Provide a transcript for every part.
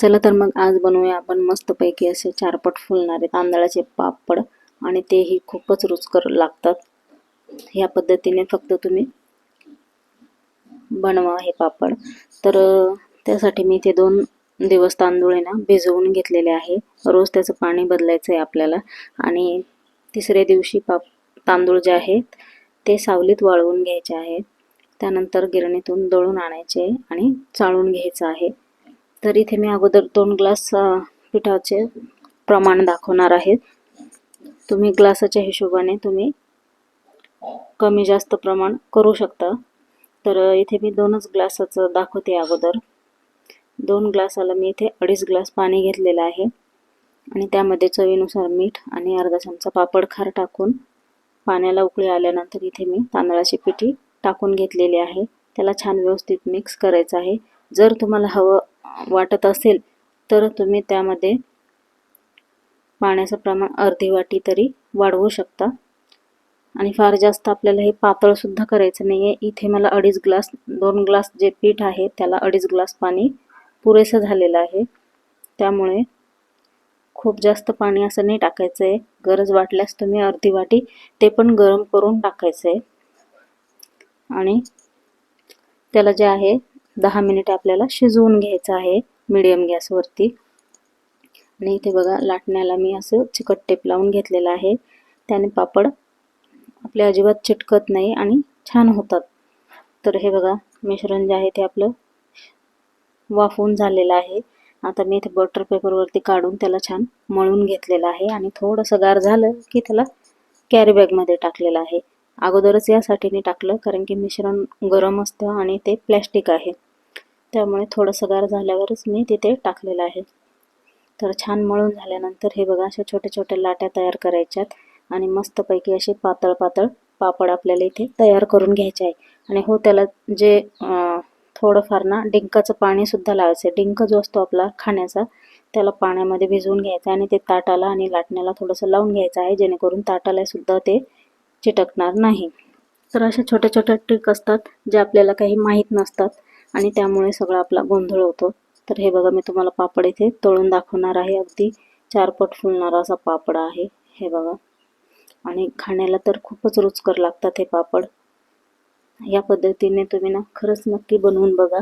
चला तर मग आज बनवूया आपण मस्तपैकी असे चारपट फुलणारे तांदळाचे पापड आणि तेही खूपच रुचकर लागतात. ह्या पद्धतीने फक्त तुम्ही बनवा हे पापड. तर त्यासाठी मी इथे दोन दिवस तांदूळ ना भिजवून घेतलेले आहे. रोज त्याचं पाणी बदलायचं आहे आपल्याला. आणि तिसऱ्या दिवशी पाप तांदूळ जे आहेत ते सावलीत वाळवून घ्यायचे आहेत. त्यानंतर गिरणीतून दळून आणायचे आणि चाळून घ्यायचं आहे. तर इथे मी अगोदर दोन ग्लास पिठाचे प्रमाण दाखवणार आहे. तुम्ही ग्लासाच्या हिशोबाने तुम्ही कमी जास्त प्रमाण करू शकता. तर इथे मी दोनच ग्लासाचं दाखवते अगोदर. दोन ग्लासाला मी इथे अडीच ग्लास पाणी घेतलेलं आहे. आणि त्यामध्ये चवीनुसार मीठ आणि अर्धा चमचा पापड खार टाकून पाण्याला उकळी आल्यानंतर इथे मी तांदळाची पिठी टाकून घेतलेली आहे. त्याला छान व्यवस्थित मिक्स करायचं आहे. जर तुम्हाला हवं वाटत असेल तर तुम्ही त्यामध्ये पाण्याचं प्रमाण अर्धी वाटी तरी वाढवू शकता. आणि फार जास्त आपल्याला हे पातळसुद्धा करायचं नाही आहे इथे मला अडीच ग्लास दोन ग्लास जे पीठ आहे त्याला अडीच ग्लास पाणी पुरेसं झालेलं आहे. त्यामुळे खूप जास्त पाणी असं नाही टाकायचं आहे गरज वाटल्यास तुम्ही अर्धी वाटी ते पण गरम करून टाकायचं आहे आणि त्याला जे आहे दहा मिनिट आपल्याला शिजवून घ्यायचं आहे मिडियम गॅसवरती आणि इथे बघा लाटण्याला मी असं चिकट टेप लावून घेतलेलं आहे. त्याने पापड आपले अजिबात चिटकत नाही आणि छान होतात. तर हे बघा मिश्रण जे आहे ते आपलं वाफवून झालेलं आहे. आता मी इथे बटर पेपरवरती काढून त्याला छान मळून घेतलेलं आहे आणि थोडंसं गार झालं की त्याला कॅरीबॅगमध्ये टाकलेलं आहे. अगोदरच यासाठी मी टाकलं कारण की मिश्रण गरम असतं आणि ते प्लॅस्टिक आहे. त्यामुळे थोडंसं गार झाल्यावरच मी तिथे टाकलेलं आहे. तर छान मळून झाल्यानंतर हे बघा अशा छोट्या छोट्या लाट्या तयार करायच्यात आणि मस्तपैकी असे पातळ पातळ पापड आपल्याला इथे तयार करून घ्यायचे आहे. आणि हो त्याला जे थोडंफार ना डिंकाचं पाणीसुद्धा लावायचं आहे. डिंक जो असतो आपला खाण्याचा त्याला पाण्यामध्ये भिजवून घ्यायचं आणि ते ताटाला आणि लाटण्याला थोडंसं लावून घ्यायचं आहे जेणेकरून ताटालासुद्धा ते चिटकणार नाही. तर अशा छोट्या छोट्या ट्रिक असतात जे आपल्याला काही माहीत नसतात. आणि त्यामुळे सगळा आपला गोंधळ होतो. तर हे बघा मी तुम्हाला पापड इथे तळून दाखवणार आहे. अगदी चारपट फुलणारा असा पापड आहे. हे बघा. आणि खाण्याला तर खूपच रुचकर लागतात हे पापड. या पद्धतीने तुम्ही ना खरंच नक्की बनवून बघा.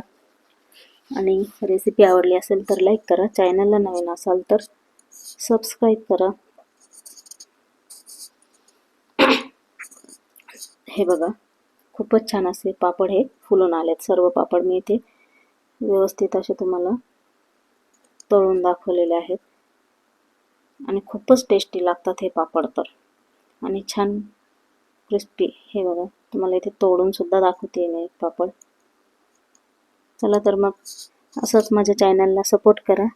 आणि रेसिपी आवडली असेल तर लाईक करा. चॅनलला नवीन असाल तर सबस्क्राईब करा. हे बघा. खूपच छान असे पापड हे फुलून आलेत. सर्व पापड मी इथे व्यवस्थित असे तुम्हाला तळून दाखवलेले आहेत. आणि खूपच टेस्टी लागतात हे पापड तर. आणि छान क्रिस्पी हे बघा तुम्हाला इथे तोडून सुद्धा दाखवते मी पापड. चला तर मग असंच माझ्या चॅनलला सपोर्ट करा.